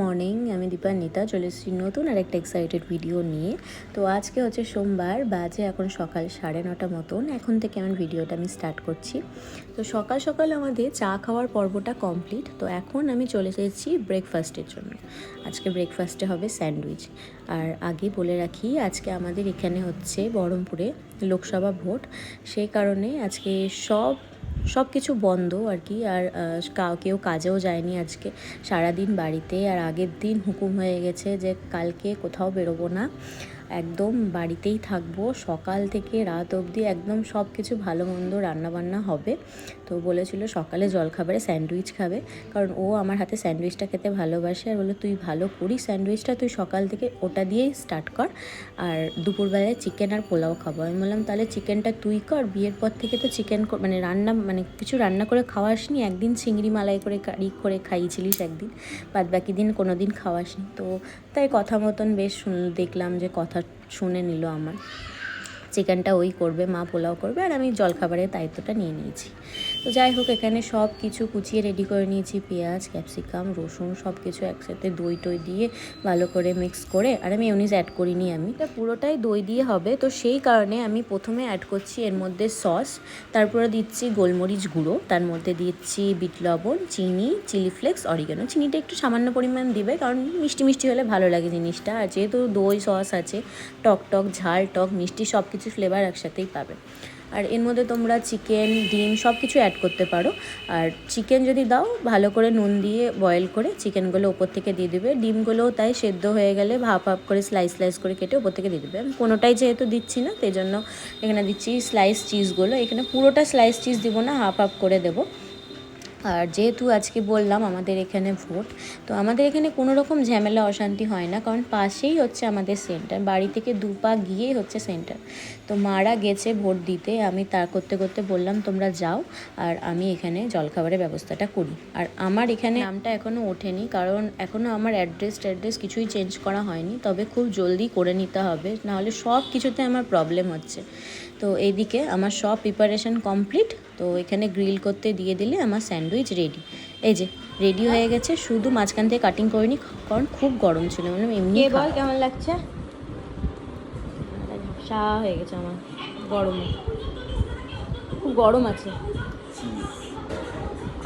Morning আমি দীপান্বিতা চলে এসেছি নতুন আর একটা এক্সাইটেড ভিডিও নিয়ে। তো আজকে হচ্ছে সোমবার, বাজে এখন সকাল সাড়ে নটা মতন। এখন থেকে আমার ভিডিওটা আমি স্টার্ট করছি। তো সকাল সকাল আমাদের চা খাওয়ার পর্বটা কমপ্লিট তো এখন আমি চলে এসেছি ব্রেকফাস্টের জন্য। আজকে ব্রেকফাস্টে হবে স্যান্ডউইচ আর আগে বলে রাখি, আজকে আমাদের এখানে হচ্ছে বহরমপুরে লোকসভা ভোট। সেই কারণে আজকে সব সব কিছু বন্ধ আর কি, আর কেউ কাজেও যায়নি আজকে। সারাদিন বাড়িতে, আর আগের দিন হুকুম হয়ে গেছে যে কালকে কোথাও বেরোবো না। একদম বাড়িতেই থাকব। সকাল থেকে রাত অবধি একদম সব কিছু ভালো মন্দ রান্নাবান্না হবে। তো বলেছিল সকালে জলখাবারে স্যান্ডউইচ খাবে। কারণ ও আমার হাতে স্যান্ডউইচটা খেতে ভালোবাসে। আর বলে, তুই ভালো করিস স্যান্ডউইচটা, তুই সকাল থেকে ওটা দিয়েই স্টার্ট কর। আর দুপুরবেলায় চিকেন আর পোলাও খাব। আমি বললাম, তাহলে চিকেনটা তুই কর। বিয়ের পর থেকে তো চিকেন মানে রান্না মানে কিছু রান্না করে খাওয়াসনি একদিন চিংড়ি মালাই করে কারি করে খাইয়েছিলিস একদিন। বাদ বাকি দিন কোনো দিন খাওয়াসনি তো তাই কথা মতন বেশ দেখলাম যে কথা শুনে নিল আমার। চিকেনটা ওই করবে, মা পোলাও করবে, আর আমি জলখাবারের দায়িত্বটা নিয়ে নিয়েছি। তো যাই হোক, এখানে সব কিছু কুচিয়ে রেডি করে নিয়েছি। পেঁয়াজ ক্যাপসিকাম রসুন সব কিছু একসাথে দই টই দিয়ে ভালো করে মিক্স করে। আর আমি ইউনিস অ্যাড করিনি আমি। এটা পুরোটাই দই দিয়ে হবে। তো সেই কারণে আমি প্রথমে অ্যাড করছি এর মধ্যে সস তারপরে দিচ্ছি গোলমরিচ গুঁড়ো, তার মধ্যে দিচ্ছি বিট লবণ, চিনি চিলি ফ্লেক্স অরিগানো চিনিটা একটু সামান্য পরিমাণ দিবে, কারণ মিষ্টি মিষ্টি হলে ভালো লাগে জিনিসটা। আর যেহেতু দই সস আছে, টক টক, ঝাল টক, মিষ্টি সব কিছু ফ্লেভার একসাথেই পাবে। আর এর মধ্যে তোমরা চিকেন, ডিম সব কিছু অ্যাড করতে পারো। আর চিকেন যদি দাও, ভালো করে নুন দিয়ে বয়েল করে চিকেনগুলো ওপর থেকে দিয়ে দেবে। ডিমগুলোও তাই সেদ্ধ হয়ে গেলে ভাপ ভাপ করে স্লাইস স্লাইস করে কেটে ওপর থেকে দিয়ে দেবে। আমি কোনোটাই যেহেতু দিচ্ছি না, সেই জন্য এখানে দিচ্ছি স্লাইস চিজগুলো এখানে পুরোটা স্লাইস চিজ দিব না হাফ হাফ করে দেবো। আর যেহেতু আজকে বললাম আমাদের এখানে ভোট, তো আমাদের এখানে কোনো রকম ঝামেলা, অশান্তি হয় না, কারণ পাশেই হচ্ছে আমাদের সেন্টার, বাড়ি থেকে দু পা গিয়েই হচ্ছে সেন্টার। তো মারা গেছে ভোট দিতে, আমি তার করতে করতে বললাম, তোমরা যাও আর আমি এখানে জলখাবারের ব্যবস্থাটা করি। আর আমার এখানে নামটা এখনও ওঠেনি, কারণ এখনও আমার অ্যাড্রেস ট্যাড্রেস কিছুই চেঞ্জ করা হয়নি, তবে খুব জলদি করে নিতে হবে, নাহলে সব কিছুতে আমার প্রবলেম হচ্ছে। তো এইদিকে আমার সব প্রিপারেশন কমপ্লিট তো এখানে গ্রিল করতে দিয়ে দিলে আমার স্যান্ডউইচ রেডি এই যে রেডি হয়ে গেছে শুধু মাঝখান থেকে কাটিং করিনি কারণ খুব গরম ছিল মানে এমনি বল কেমন লাগছে? হয়ে গেছে আমার গরমে। খুব গরম আছে।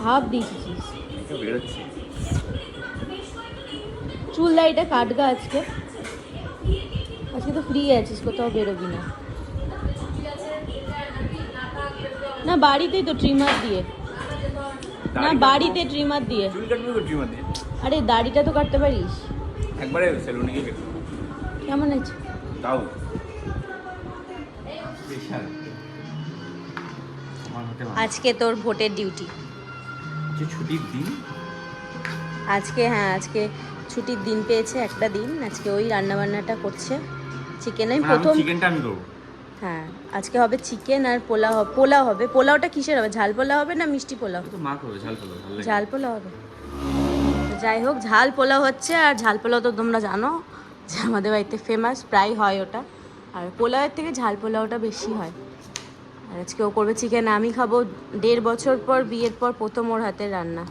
হাফ বেরোচ্ছে। চুল দাড়িটা কাটগা আজকে। আজকে তো ফ্রি আছিস কোথাও বেরোবি না। না বাড়িতেই তো ট্রিমার দিয়ে। না বাড়িতে ট্রিমার দিয়ে। চুল কাটবে তো ট্রিমার দিয়ে। আরে দাড়িটা তো কাটতে পারিস। একবারে সেলুনে গিয়ে কেটে কেমন আছে? তাও পারে। আজকে তোর ভোটের ডিউটি যে ছুটির দিন? আজকে হ্যাঁ আজকে ছুটির দিন পেয়েছে একটা দিন। আজকে ওই রান্নাবান্নাটা করছে। চিকেন আমি প্রথম চিকেনটা আমি করব হ্যাঁ আজকে হবে চিকেন আর পোলাও হবে পোলাও হবে। পোলাওটা কিসের হবে? ঝাল পোলাও হবে না মিষ্টি পোলাও মা করবে ঝাল পোলাও হবে। যাই হোক ঝাল পোলাও হচ্ছে আর ঝাল পোলাও তো তোমরা জানো যে আমাদের বাড়িতে ফেমাস প্রায় হয় ওটা। আর পোলাওয়ের থেকে ঝাল পোলাওটা বেশি হয়। আর আজকে ও করবে চিকেন আমি খাব দেড় বছর পর বিয়ের পর প্রথম ওর হাতের রান্না।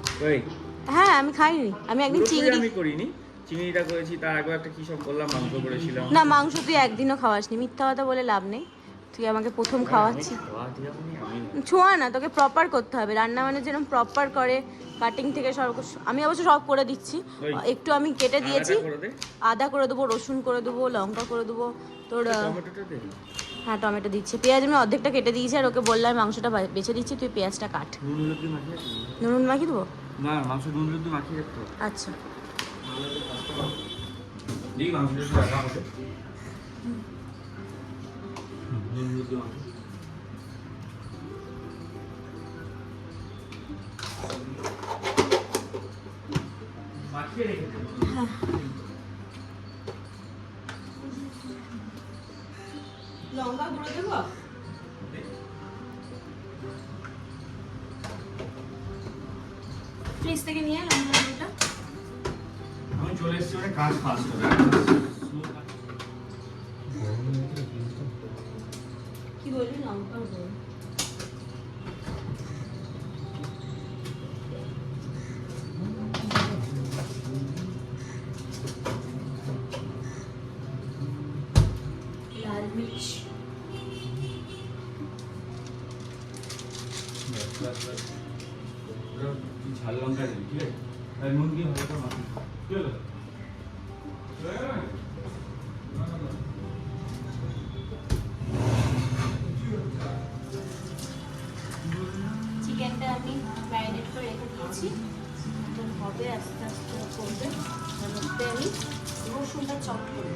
হ্যাঁ আমি খাইনি আমি একদিন চিংড়ি করিনি? চিংড়িটা করেছি তার আগে একটা কি সব করলাম মাংস করেছিলাম। না মাংস তুই একদিনও খাওয়াসনি মিথ্যা কথা বলে লাভ নেই। তুই আমাকে প্রথম খাওয়াচ্ছি ছোঁয়া না তোকে প্রপার করতে হবে। রান্না মানে যেরকম প্রপার করে কাটিং থেকে সব আমি অবশ্য সব করে দিচ্ছি। একটু আমি কেটে দিয়েছি। আদা করে দেবো রসুন করে দেবো লঙ্কা করে দেবো। তোর হ্যাঁ টমেটো দিচ্ছি। পেঁয়াজ আমি অর্ধেকটা কেটে দিয়েছি আর ওকে বললাম মাংসটা বেছে দিচ্ছি তুই পেঁয়াজটা কাট। নুন মাখিয়ে রাখবি? নুন মাখিয়ে দেবো? না মাংস নুন হলুদ মাখিয়ে রাখতে আচ্ছা। এই মাংসটা একটু রাখা হবে নুন হলুদ মাখিয়ে মাখিয়ে রেখে দেবো লঙ্কা গুঁড়ো দেবো ফ্রিজ থেকে নিয়ে লঙ্কা গুঁড়োটা আমি চলে এসেছি মানে কাজ ফাস্ট হবে কি বললি লঙ্কা রসুনটা চপ করে।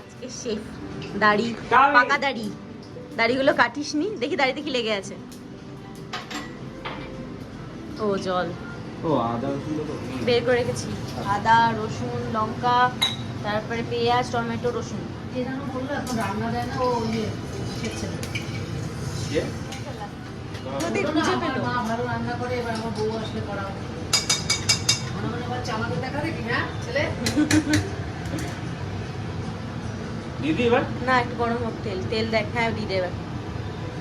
আজকে শেফ দাড়ি। পাকা দাড়ি। দাড়িগুলো কাটিস নি দেখি দাড়িতে কি লেগে আছে। ও জল। ও আদা বের করে রেখেছি। আদা রসুন লঙ্কা তারপরে পেঁয়াজ টমেটো রসুন। যে যেন বলল এখন রান্না দেয় না ও ইয়ে রান্না করে এবার আমার বউ আসলে করা হবে মনে মনে বলছে আমাকে দেখা দেখি হ্যাঁ ছেলে? দিদি এবার? না একটু গরম হোক তেল তেল দেখ হ্যাঁ দিয়ে দে এবার।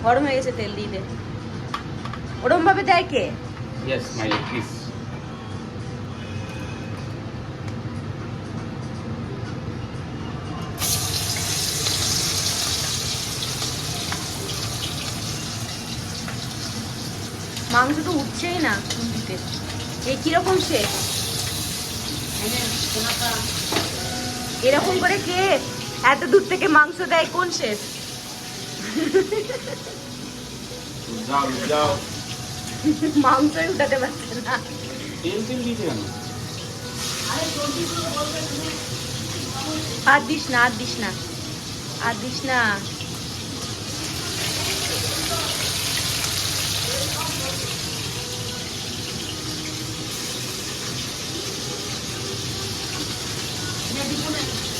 গরম হয়ে গেছে তেল দিয়ে দে। ওরম ভাবে দেয় কে? ইয়েস মাই প্লিজ মাংস তো উঠছেই না খুন্তিতে। এ কীরকম শেষ এরকম করে কে এত দূর থেকে মাংস দেয়? কোন শেষ যাও যাও। মাংসই উঠাতে পারছে না। আর দিস না আর দিস না আর দিস না।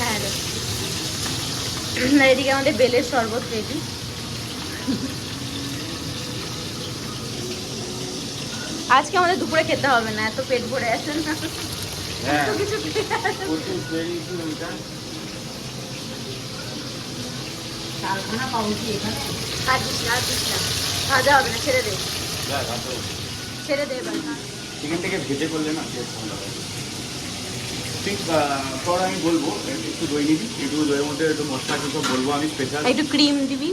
হ্যাঁ এদিকে আমাদের বেলের শরবত রেডি আজকে আমাদের দুপুরে খেতে হবে না এত পেট ভরে আছে না। হ্যাঁ। কিছু ভাজা হবে না ছেড়ে দে। ছেড়ে দে এবার। চিকেন থেকে ভেজে করলে না ঠিক পর আমি বলব একটু দই নিবি। একটু দইয়ের মধ্যে একটু মশলা কি সব বলব আমি স্পেশাল একটু ক্রিম দিবি।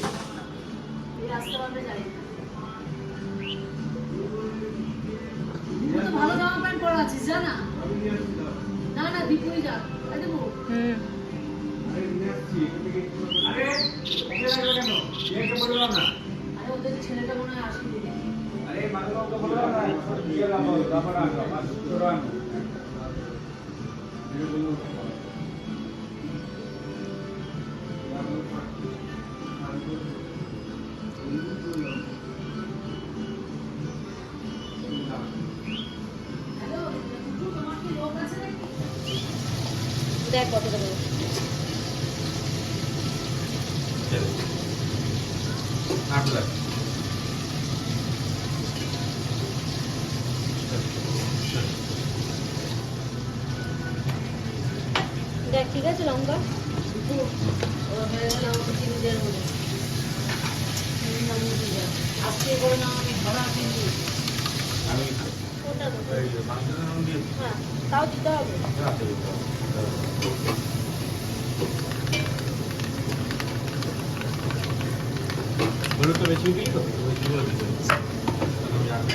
এই আসতে পারবে জানি না। তুই তো ভালো জামা প্যান্ট পরা আছিস জানা না। না দীপুই যা হুম। ছেলেটা মনে হয় আসবে। নাকি দেখ কতটা দেবো দেখ ঠিক আছে লঙ্কা দুটো ও হয়ে গেলে আমাকে চিনি দেওয়ার বলে চিনি নামিয়ে দিয়ে যা। আজকে করে না আমি ধরা চিনি আমি ওটা দেবো এই যে মাংসের নুন দিয়ে হ্যাঁ তাও দিতে হবে। হলুদ তো বেশি দিই তো বেশি করে দিতে হবে। আমি জানি।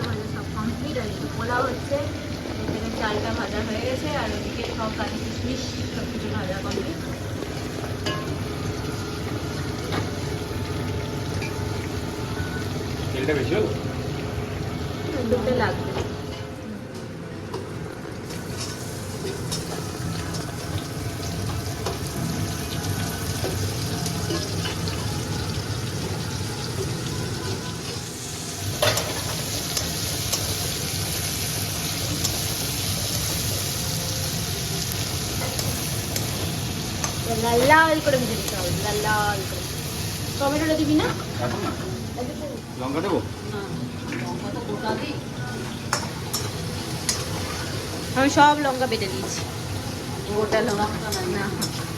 ভাজা সব কমপ্লিট আর একটু পোলাও হচ্ছে এখানে চালটা ভাজা হয়ে গেছে আর ওদিকে সব কাজু কিশমিশ সব কিছু ভাজা কমপ্লিট তেলটা বেশি হলো দুটো লাগবে লাল লাল করে ভেজে দিতে হবে লাল লাল করে টমেটোটা দিবি না লঙ্কা দেবো আমি সব লঙ্কা বেটে দিয়েছি গোটা লঙ্কা না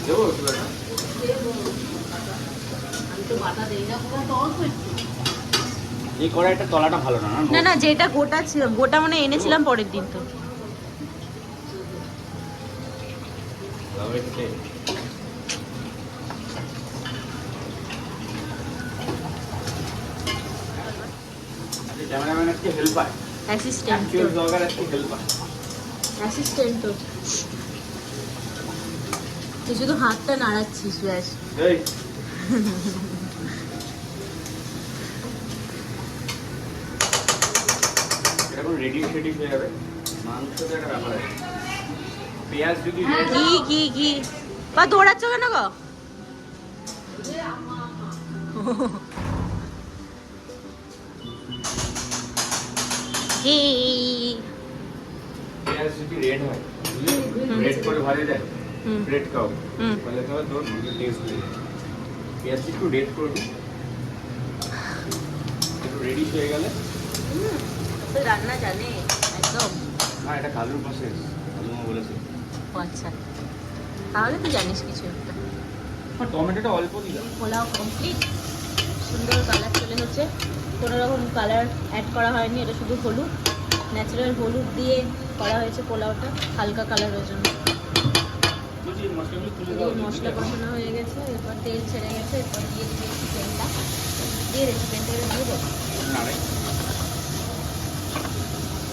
দেবো এই কড়াইটা তলাটা ভালো না না না যেটা গোটা ছিল গোটা মানে এনেছিলাম পরের দিন তো ক্যামেরাম্যান আজকে হেল্প পায় অ্যাসিস্ট্যান্ট অ্যাকচুয়াল ব্লগার আজকে হেল্প পায় অ্যাসিস্ট্যান্ট তো। তুই শুধু হাতটা নাড়াচ্ছিস ব্যাস। এই। এরকম রেডি রেডি হয়ে যাবে। মাংস তো একটা ব্যাপার আছে। পেঁয়াজ যদি red কি কি কি বা দৌড়াচ্ছ কেন গো? যদি রেড হয় রেড করে ভাজা যায়। Red cow. তাহলে তোমার তোর টেস্ট হয়ে যায়। পেঁয়াজটা একটু রেড করবি একটু রেডি হয়ে গেলে। তো রান্না জানে একদম। না এটা কালুর পাশে কালুমা বলেছে। ও আচ্ছা তাহলে তুই জানিস কিছু। একটা টমেটোটা অল্প দিলাম। পোলাও কমপ্লিট সুন্দর কালার চলে হচ্ছে কোনো রকম কালার অ্যাড করা হয়নি, এটা শুধু হলুদ ন্যাচারাল হলুদ দিয়ে করা হয়েছে পোলাওটা, হালকা কালারের জন্য। মশলা কষানো হয়ে গেছে, এরপর তেল ছেড়ে গেছে, এরপর দিয়ে দিবে চিকেনটা দিয়ে রে চিকেনটা দিয়ে দেবো।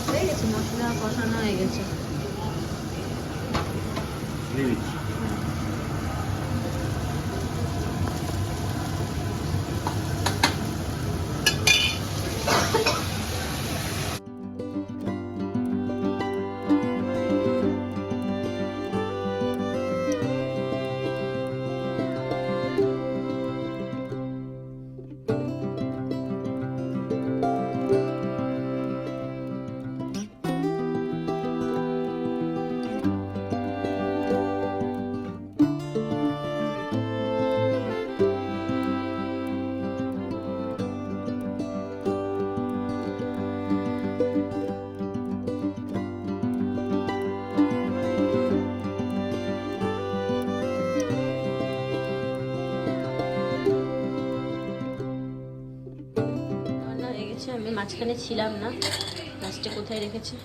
হয়ে গেছে, মশলা কষানো হয়ে গেছে। মাঝখানে ছিলাম না। লাস্টে কোথায় রেখেছে?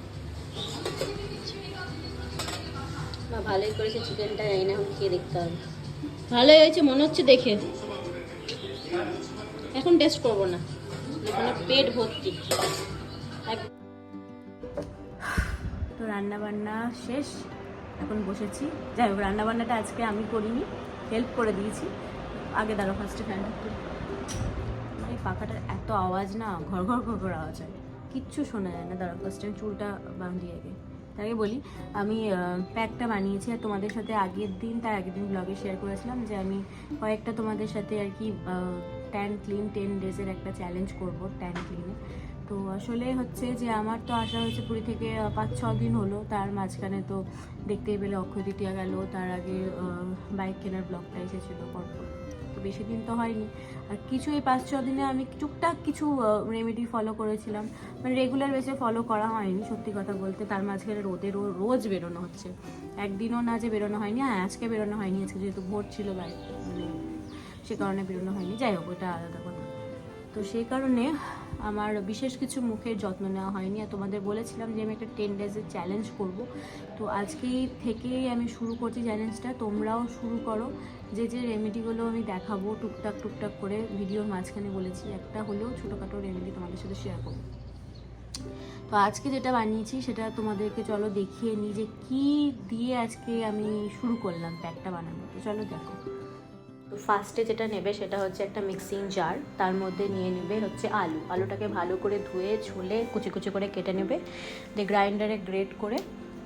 বা ভালোই করেছে চিকেনটা জানি না এখন খেয়ে দেখতে হবে। ভালোই হয়েছে মনে হচ্ছে দেখে। এখন টেস্ট করব না। এখানে পেট ভর্তি। তো রান্না বান্না শেষ। এখন বসেছি। যাই হোক রান্নাবান্নাটা আজকে আমি করিনি। হেল্প করে দিয়েছি। আগে দাঁড়ো ফার্স্টে ফ্যানটা পাখাটার এত আওয়াজ না ঘর ঘর ঘর ঘর আওয়াজ হয়। কিচ্ছু শোনা যায় না। দাঁড়া ফার্স্ট আমি চুলটা বাঁধি আগে। আগে বলি, আমি প্যাকটা বানিয়েছি আর তোমাদের সাথে আগের দিন, তার আগের দিন ব্লগে শেয়ার করেছিলাম যে আমি কয়েকটা তোমাদের সাথে আর কি ট্যান ক্লিন টেন ডেজের একটা চ্যালেঞ্জ করব ট্যান ক্লিনে তো আসলে হচ্ছে যে আমার তো আসা হয়েছে পুরী থেকে পাঁচ, ছ দিন হলো। তার মাঝখানে তো দেখতেই পেলে অক্ষয় তৃতীয়া গেল। তার আগে বাইক কেনার ব্লগটা এসেছিল পরপর বেশি দিন তো হয়নি। আর কিছু এই পাঁচ, ছ দিনে আমি টুকটাক কিছু রেমেডি ফলো করেছিলাম। মানে রেগুলার বেসে ফলো করা হয়নি, সত্যি কথা বলতে। তার মাঝখানে রোদে রোজ বেরোনো হচ্ছে। একদিনও না যে বেরোনো হয়নি হ্যাঁ আজকে বেরোনো হয়নি, আজকে যেহেতু ভোট ছিল বাইরে মানে সে কারণে বেরোনো হয়নি। যাই হোক, ওটা আলাদা কথা। তো সেই কারণে আমার বিশেষ কিছু মুখের যত্ন নেওয়া হয়নি। আর তোমাদের বলেছিলাম যে আমি একটা টেন ডেজের চ্যালেঞ্জ করব। তো আজকেই থেকেই আমি শুরু করছি চ্যালেঞ্জটা তোমরাও শুরু করো। যে যে রেমেডিগুলো আমি দেখাবো, টুকটাক টুকটাক করে ভিডিওর মাঝখানে বলেছি, একটা হলেও ছোটোখাটো রেমেডি তোমাদের সাথে শেয়ার করব। তো আজকে যেটা বানিয়েছি, সেটা তোমাদেরকে চলো দেখিয়ে নিই যে কী দিয়ে আজকে আমি শুরু করলাম প্যাকটা বানানো তো চলো দেখো। তো ফার্স্টে যেটা নেবে, সেটা হচ্ছে একটা মিক্সিং জার তার মধ্যে নিয়ে নেবে হচ্ছে আলু। আলুটাকে ভালো করে ধুয়ে, ছুলে, কুচি কুচি করে কেটে নেবে, দিয়ে গ্রাইন্ডারে গ্রেট করে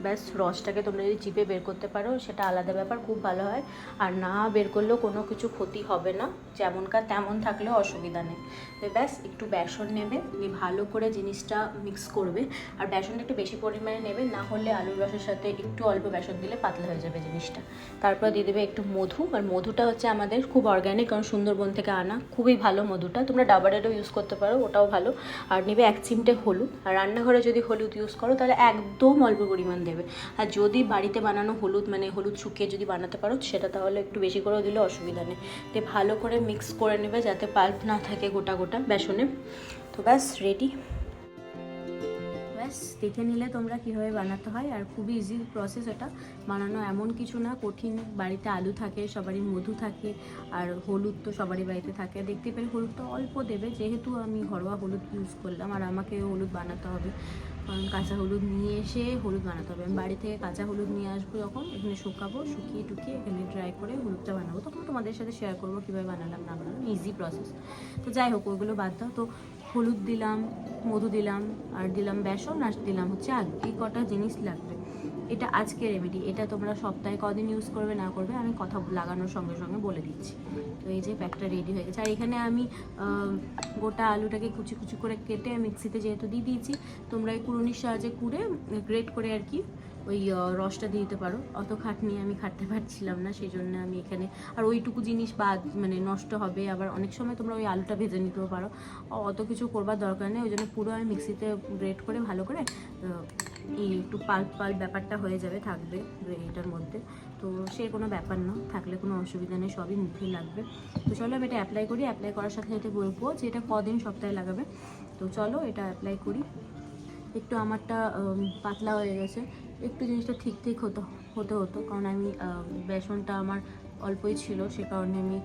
ব্যাস রসটাকে তোমরা যদি চিপে বের করতে পারো, সেটা আলাদা ব্যাপার, খুব ভালো হয়। আর না বের করলেও কোনো কিছু ক্ষতি হবে না, যেমনকার তেমন থাকলেও অসুবিধা নেই। তো ব্যাস, একটু বেসন নেবে দিয়ে ভালো করে জিনিসটা মিক্স করবে। আর বেসনটা একটু বেশি পরিমাণে নেবে, না হলে আলুর রসের সাথে একটু অল্প বেসন দিলে পাতলা হয়ে যাবে জিনিসটা। তারপর দিয়ে দেবে একটু মধু, আর মধুটা হচ্ছে আমাদের খুব অর্গ্যানিক কারণ সুন্দরবন থেকে আনা খুবই ভালো মধুটা। তোমরা ডাবারেরও ইউজ করতে পারো, ওটাও ভালো। আর নেবে এক চিমটে হলুদ। আর রান্নাঘরে যদি হলুদ ইউজ করো, তাহলে একদম অল্প পরিমাণ দেবে আর যদি বাড়িতে বানানো হলুদ মানে হলুদ শুকিয়ে যদি বানাতে পারো, সেটা তাহলে একটু বেশি করেও দিলে অসুবিধা নেই। দিয়ে ভালো করে মিক্স করে নেবে যাতে পাল্প না থাকে গোটা গোটা বেসনে। তো তো ব্যাস রেডি ব্যাস, দেখে নিলে তোমরা কীভাবে বানাতে হয়। আর খুবই ইজি প্রসেস এটা। বানানো এমন কিছু না, কঠিন। বাড়িতে আলু থাকে, সবারই মধু থাকে, আর হলুদ তো সবারই বাড়িতে থাকে। দেখতে পেলে হলুদ তো অল্প দেবে, যেহেতু আমি ঘরোয়া হলুদ ইউজ করলাম, আর আমাকে হলুদ বানাতে হবে। কারণ কাঁচা হলুদ নিয়ে এসে হলুদ বানাতে হবে। আমি বাড়ি থেকে কাঁচা হলুদ নিয়ে আসব যখন, এখানে শুকাবো, শুকিয়ে টুকিয়ে এখানে ড্রাই করে হলুদটা বানাবো। তখন তোমাদের সাথে শেয়ার করব কীভাবে বানালাম, না বানালাম ইজি প্রসেস তো যাই হোক ওইগুলো বাদ দাও। তো হলুদ দিলাম, মধু দিলাম, আর দিলাম বেসন, আর দিলাম হচ্ছে আলু এই কটা জিনিস লাগবে। এটা আজকে রেমেডি এটা তোমরা সপ্তাহে কদিন ইউজ করবে, না করবে, আমি কথা লাগানোর সঙ্গে সঙ্গে বলে দিচ্ছি। তো এই যে প্যাকটা রেডি হয়ে গেছে। আর এখানে আমি গোটা আলুটাকে কুচি কুচি করে কেটে মিক্সিতে যেহেতু দিয়ে দিয়েছি, তোমরা এই কুড়ুনির সাহায্যে কুড়ে গ্রেট করে আর কি ওই রসটা দিয়ে দিতে পারো। অত খাটনি আমি খাটতে পারছিলাম না সেই জন্য আমি এখানে, আর ওইটুকু জিনিস বাদ মানে নষ্ট হবে। আবার অনেক সময় তোমরা ওই আলুটা ভেজে নিতেও পারো। অত কিছু করবার দরকার নেই, ওই জন্য পুরো আমি মিক্সিতে গ্রেট করে ভালো করে একটু পাল্প পাল্প ব্যাপারটা হয়ে যাবে, থাকবে এটার মধ্যে। তো সে কোনো ব্যাপার না, থাকলে কোনো অসুবিধা নেই, সবই মুখে লাগবে। তো চলো আমি এটা অ্যাপ্লাই করি অ্যাপ্লাই করার সাথে সাথে বলব যে এটা কদিন সপ্তাহে লাগাবে। তো চলো এটা অ্যাপ্লাই করি। একটু আমারটা পাতলা হয়ে গেছে। একটু জিনিসটা ঠিক ঠিক হতো, হতে হতো। কারণ আমি বেসনটা আমার অল্পই ছিল, সে কারণে আমি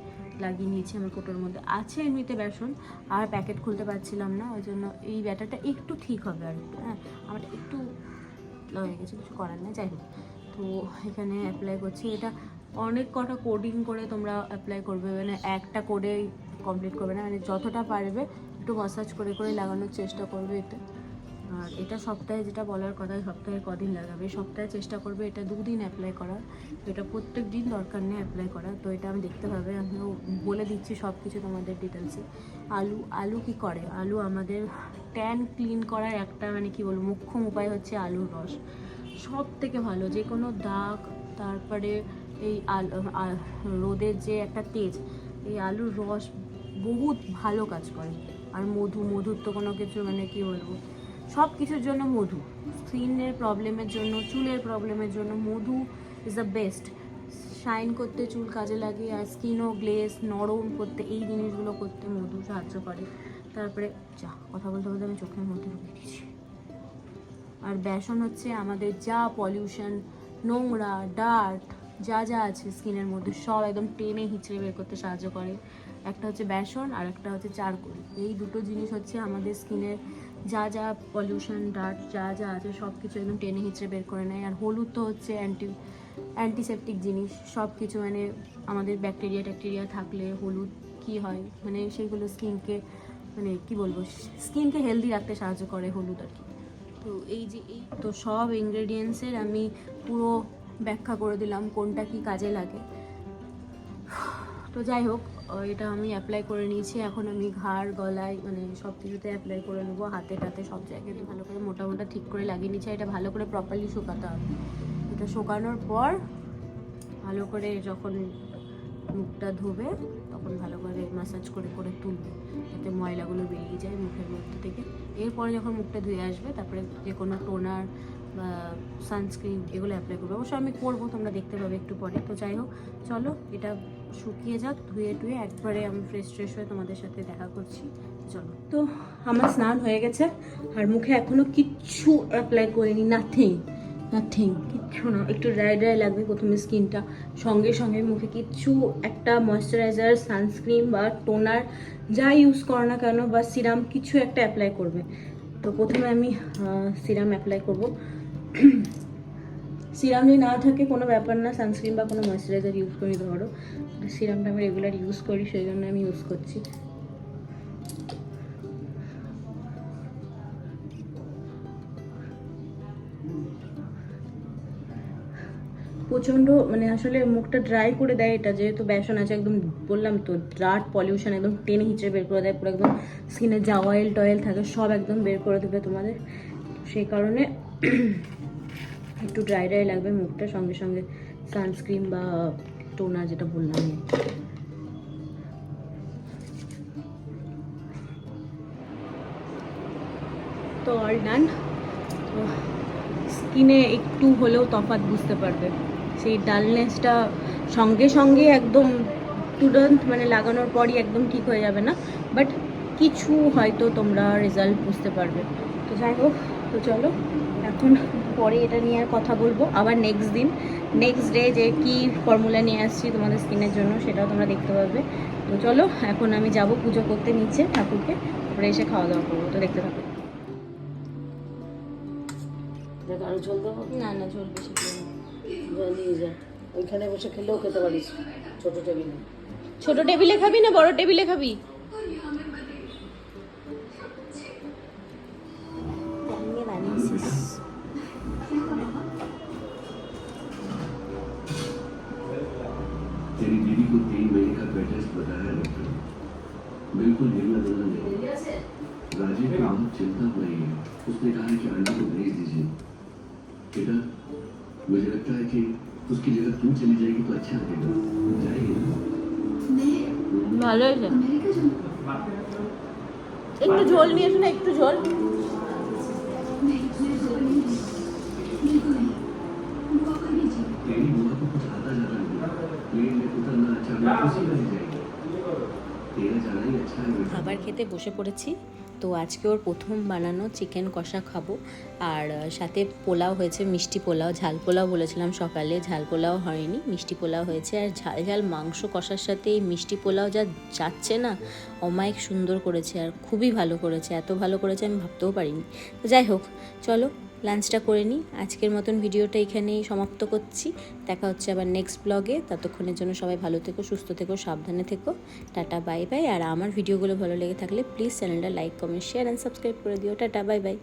লাগিয়ে নিয়েছি আমার কোটোর মধ্যে। আছে এমনিতে বেসন, আর প্যাকেট খুলতে পারছিলাম না, ওই জন্য এই ব্যাটারটা একটু ঠিক হবে আর একটু হ্যাঁ। আমারটা একটু হয়ে গেছে, কিছু করার নেই, যাই হোক। তো এখানে অ্যাপ্লাই করছি, এটা অনেক কটা কোডিং করে তোমরা অ্যাপ্লাই করবে মানে একটা করে কমপ্লিট করবে না মানে যতটা পারবে একটু মাসাজ করে করে লাগানোর চেষ্টা করবে এটা আর এটা সপ্তাহে যেটা বলার কথা সপ্তাহে কদিন লাগাবে? সপ্তাহে চেষ্টা করবে এটা দুদিন অ্যাপ্লাই করার। এটা প্রত্যেক দিন দরকার নেই অ্যাপ্লাই করার। তো এটা আমি দেখতে পাবে আমিও বলে দিচ্ছি সব কিছু তোমাদের ডিটেলসে আলু আলু কি করে? আলু আমাদের ট্যান ক্লিন করার একটা মানে কি বলব মুখ্যম উপায় হচ্ছে আলুর রস। সব থেকে ভালো, যে কোনো দাগ, তারপরে এই আল রোদের যে একটা তেজ, এই আলুর রস বহুত ভালো কাজ করে। আর মধু, মধুর তো কোনো কিছু মানে কি বলব সব কিছুর জন্য মধু। স্কিনের প্রবলেমের জন্য, চুলের প্রবলেমের জন্য মধু ইজ দ্য বেস্ট শাইন করতে চুল কাজে লাগে আর স্কিনও গ্লেস নরম করতে, এই জিনিসগুলো করতে মধু সাহায্য করে। তারপরে যা, কথা বলতে বলতে আমি চোখের মধ্যে ঢুকে দিচ্ছি আর বেসন হচ্ছে আমাদের যা পলিউশন নোংরা ডার্ট যা যা আছে স্কিনের মধ্যে, সব একদম টেনে হিচড়ে বের করতে সাহায্য করে। একটা হচ্ছে বেসন আর একটা হচ্ছে চারকোল। এই দুটো জিনিস হচ্ছে আমাদের স্কিনের যা যা পলিউশন ডার্ট যা যা আছে সব কিছু একদম টেনে হিচড়ে বের করে নেয়। আর হলুদ তো হচ্ছে অ্যান্টি অ্যান্টিসেপটিক জিনিস সব কিছু মানে আমাদের ব্যাকটেরিয়া ট্যাকটেরিয়া থাকলে হলুদ কি হয়? মানে সেইগুলো স্কিনকে মানে কি বলব স্কিনকে হেলদি রাখতে সাহায্য করে হলুদ আর কি। তো এই যে, এই তো সব ইনগ্রেডিয়েন্টসের আমি পুরো ব্যাখ্যা করে দিলাম কোনটা কি কাজে লাগে। তো যাই হোক এটা আমি অ্যাপ্লাই করে নিয়েছি। এখন আমি ঘাড়, গলায় মানে সব কিছুতে অ্যাপ্লাই করে নেব। হাতে টাতে সব জায়গায় ভালো করে মোটা মোটা ঠিক করে লাগিয়ে আর এটা ভালো করে প্রপারলি শুকাতে হবে। এটা শুকানোর পর ভালো করে যখন মুখটা ধোবে, তখন ভালো করে ম্যাসাজ করে করে তুলবে। যাতে ময়লাগুলো বেরিয়ে যায় মুখের মধ্যে থেকে। এরপরে যখন মুখটা ধুয়ে আসবে, তারপরে যে কোনো টোনার বা সানস্ক্রিন এগুলো অ্যাপ্লাই করবে। অবশ্য আমি করব, তোমরা দেখতে পাবে একটু পরে। তো যাই হোক, চলো, এটা শুকিয়ে যাক, ধুয়ে টুয়ে একবারে আমি ফ্রেশ ফ্রেশ হয়ে তোমাদের সাথে দেখা করছি। চলো। তো আমার স্নান হয়ে গেছে, আর মুখে এখনও কিচ্ছু অ্যাপ্লাই করিনি নাথিং নাথিং কিচ্ছু না। একটু ড্রাই ড্রাই লাগবে প্রথমে স্কিনটা। সঙ্গে সঙ্গে মুখে কিচ্ছু একটা ময়শ্চারাইজার সানস্ক্রিন বা টোনার যা ইউজ করো না কেন বা সিরাম কিছু একটা অ্যাপ্লাই করবে। তো প্রথমে আমি সিরাম অ্যাপ্লাই করব। সিরাম যদি না থাকে, কোনো ব্যাপার না। সানস্ক্রিন বা কোনো ময়শ্চারাইজার ইউজ করি, ধরো। সিরামটা আমি রেগুলার ইউজ করি, সেই জন্য আমি ইউজ করছি। প্রচণ্ড মানে আসলে মুখটা ড্রাই করে দেয় এটা, যেহেতু বেসন আছে, একদম বললাম তো ড্রাট পলিউশন একদম টেনে হিচড়ে বের করে দেয়, পুরো একদম স্কিনে অয়েল টয়েল থাকে, সব একদম বের করে দেবে তোমাদের। সেই কারণে একটু ড্রাই ড্রাই লাগবে, মুখটা সঙ্গে সঙ্গে সানস্ক্রিন বা টোনার যেটা বললাম তো অল ডান তো স্কিনে একটু হলেও তফাৎ বুঝতে পারবে। সেই ডালনেসটা সঙ্গে সঙ্গে একদম তুরন্ত মানে লাগানোর পরই একদম ঠিক হয়ে যাবে না। বাট কিছু হয়তো তোমরা রেজাল্ট বুঝতে পারবে। তো যাই হোক, তো চলো, এখন পরে এটা নিয়ে আর কথা বলব। আবার নেক্সট দিন। নেক্সট ডে যে কি ফর্মুলা নিয়ে আসছি তোমাদের স্কিনের জন্য সেটাও তোমরা দেখতে পাবে তো চলো এখন আমি যাব পুজো করতে নিচ্ছে ঠাকুরকে। তারপরে এসে খাওয়া দাওয়া করব। তো দেখতে থাকো। আরও দেবো? না না ঝোল বেশি দিও না। জল যা। ওইখানে বসে খেলেও খেতে পারিস। ছোট টেবিলে ছোট টেবিলে খাবি না বড় টেবিলে খাবি? उसने कहा है कि आंटी को भेज दीजिए बेटा मुझे लगता है कि उसकी जगह तू चली जाएगी तो अच्छा लगेगा जाएगी ना ভালো হয়েছে একটু ঝোল নিয়ে এসো না একটু ঝোল तेरी बुआ को कुछ आता जाता नहीं प्लेन में उतरना चढ़ना उसी का ही जाएगी तेरा जाना ही अच्छा है बेटा খাবার খেতে বসে পড়েছি তো আজকে ওর প্রথম বানানো চিকেন কষা খাব। আর সাথে পোলাও হয়েছে, মিষ্টি পোলাও। ঝাল পোলাও বলেছিলাম সকালে, ঝাল পোলাও হয়নি, মিষ্টি পোলাও হয়েছে। আর ঝাল ঝাল মাংস কষার সাথে এই মিষ্টি পোলাও যা যাচ্ছে না, অমায়িক সুন্দর করেছে আর খুবই ভালো করেছে। এত ভালো করেছে আমি ভাবতেও পারিনি। যাই হোক, চলো লাঞ্চটা করে নিই। আজকের মতন ভিডিওটা এখানেই সমাপ্ত করছি। দেখা হচ্ছে আবার নেক্সট ব্লগে ততক্ষণের জন্য সবাই ভালো থেকো, সুস্থ থেকো, সাবধানে থেকো। টাটা বাই বাই আর আমার ভিডিওগুলো ভালো লেগে থাকলে প্লিজ চ্যানেলটা like comment share and subscribe করে দিও। Tata bye bye